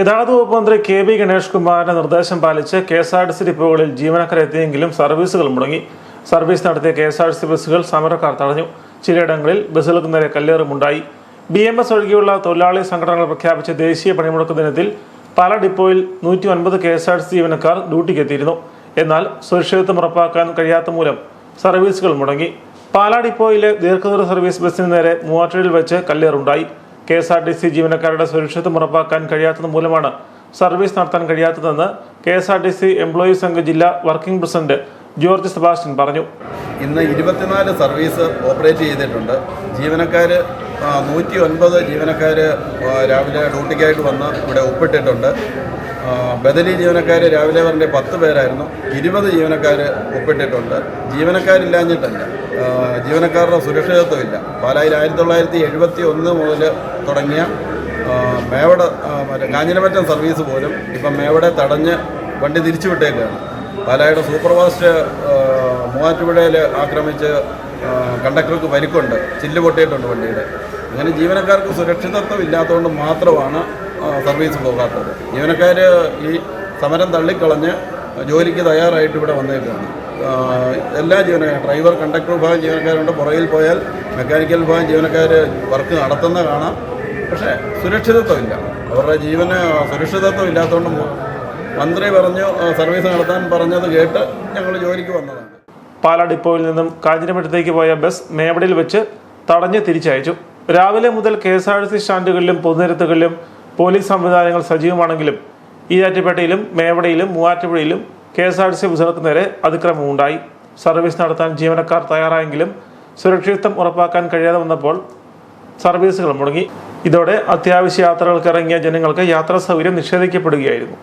ഗതാഗത വകുപ്പ് മന്ത്രി കെ ബി ഗണേഷ് കുമാറിന്റെ നിർദ്ദേശം പാലിച്ച് K S R T C ഡിപ്പോകളിൽ ജീവനക്കാർ എത്തിയെങ്കിലും സർവീസുകൾ മുടങ്ങി. സർവീസ് നടത്തിയ K S R T C ബസ്സുകൾ സമരക്കാർ തടഞ്ഞു. ചിലയിടങ്ങളിൽ ബസ്സുകൾക്ക് നേരെ കല്ലേറുമുണ്ടായി ബി എം എസ് ഒഴികെയുള്ള തൊഴിലാളി സംഘടനകൾ പ്രഖ്യാപിച്ച ദേശീയ പണിമുടക്ക് ദിനത്തിൽ പല ഡിപ്പോയിൽ നൂറ്റി ഒൻപത് K S R T C ജീവനക്കാർ ഡ്യൂട്ടിക്ക് എത്തിയിരുന്നു എന്നാൽ സുരക്ഷിതത്വം ഉറപ്പാക്കാൻ കഴിയാത്ത മൂലം സർവീസുകൾ മുടങ്ങി. പാലാ ഡിപ്പോയിലെ ദീർഘദൂര സർവീസ് ബസ്സിന് നേരെ മൂവാറ്റുപുഴയിൽ വെച്ച് കല്ലേറുണ്ടായി K S R T C ജീവനക്കാരുടെ സുരക്ഷിതത്വം ഉറപ്പാക്കാൻ കഴിയാത്തത് മൂലമാണ് സർവീസ് നടത്താൻ കഴിയാത്തതെന്ന് K S R T C employees Sangh ജില്ലാ വർക്കിംഗ് പ്രസിഡന്റ് ജോർജ് സെബാസ്റ്റ്യൻ പറഞ്ഞു. ഇന്ന് ഇരുപത്തിനാല് സർവീസ് ഓപ്പറേറ്റ് ചെയ്തിട്ടുണ്ട്. ജീവനക്കാർ നൂറ്റി ഒൻപത് ജീവനക്കാർ രാവിലെ ഡ്യൂട്ടിക്കായിട്ട് വന്ന് ഇവിടെ ഒപ്പിട്ടിട്ടുണ്ട്. ബദലി ജീവനക്കാർ രാവിലെ പറഞ്ഞ പത്ത് പേരായിരുന്നു. ഇരുപത് ജീവനക്കാർ ഒപ്പിട്ടിട്ടുണ്ട്. ജീവനക്കാരില്ലാഞ്ഞിട്ടല്ല. ജീവനക്കാരുടെ സുരക്ഷിതത്വമില്ല. പാലായിൽ ആയിരത്തി തൊള്ളായിരത്തി എഴുപത്തി ഒന്ന് മുതൽ തുടങ്ങിയ മേവട മറ്റേ കാഞ്ഞിരമറ്റം സർവീസ് പോലും ഇപ്പം മേവടെ തടഞ്ഞ് വണ്ടി തിരിച്ചു വിട്ടേക്കാണ്. പാലായുടെ സൂപ്പർ ഫാസ്റ്റ് മൂവാറ്റുപുഴയിൽ ആക്രമിച്ച് കണ്ടക്ടർക്ക് പരിക്കുണ്ട്. ചില്ല് പൊട്ടിയിട്ടുണ്ട് വണ്ടിയുടെ. അങ്ങനെ ജീവനക്കാർക്ക് സുരക്ഷിതത്വം ഇല്ലാത്തതുകൊണ്ട് മാത്രമാണ് സർവീസ് പോകാത്തത്. ജീവനക്കാർ ഈ സമരം തള്ളിക്കളഞ്ഞ് ജോലിക്ക് തയ്യാറായിട്ട് ഇവിടെ വന്നേക്കാണ്. എല്ലാ ജീവനക്കാരും ഡ്രൈവർ കണ്ടക്ടർ വിഭാഗം ജീവനക്കാരുണ്ട്. പുറകിൽ പോയാൽ മെക്കാനിക്കൽ വിഭാഗം ജീവനക്കാർ വർക്ക് നടത്തുന്ന കാണാം. പക്ഷേ സുരക്ഷിതത്വമില്ല. അവരുടെ ജീവന് സുരക്ഷിതത്വം ഇല്ലാത്തതുകൊണ്ട് മന്ത്രി പറഞ്ഞു സർവീസ് നടത്താൻ പറഞ്ഞത് കേട്ട് ഞങ്ങൾ ജോലിക്ക് വന്നതാണ്. പാലാ ഡിപ്പോയിൽ നിന്നും കാഞ്ഞിരമറ്റത്തേക്ക് പോയ ബസ് മേവടിയിൽ വെച്ച് തടഞ്ഞ് തിരിച്ചയച്ചു. രാവിലെ മുതൽ K S R T C സ്റ്റാൻഡുകളിലും പൊതുനിരത്തുകളിലും പോലീസ് സംവിധാനങ്ങൾ സജീവമാണെങ്കിലും ഈരാറ്റുപേട്ടയിലും മേവടയിലും മൂവാറ്റുപുഴയിലും K S R T C ബസ്സുകൾക്ക് നേരെ അതിക്രമമുണ്ടായി. സർവീസ് നടത്താൻ ജീവനക്കാർ തയ്യാറായെങ്കിലും സുരക്ഷിതത്വം ഉറപ്പാക്കാൻ കഴിയാതെ വന്നപ്പോൾ സർവീസുകൾ മുടങ്ങി. ഇതോടെ അത്യാവശ്യ യാത്രകൾക്ക് ഇറങ്ങിയ ജനങ്ങൾക്ക് യാത്രാ സൗകര്യം നിഷേധിക്കപ്പെടുകയായിരുന്നു.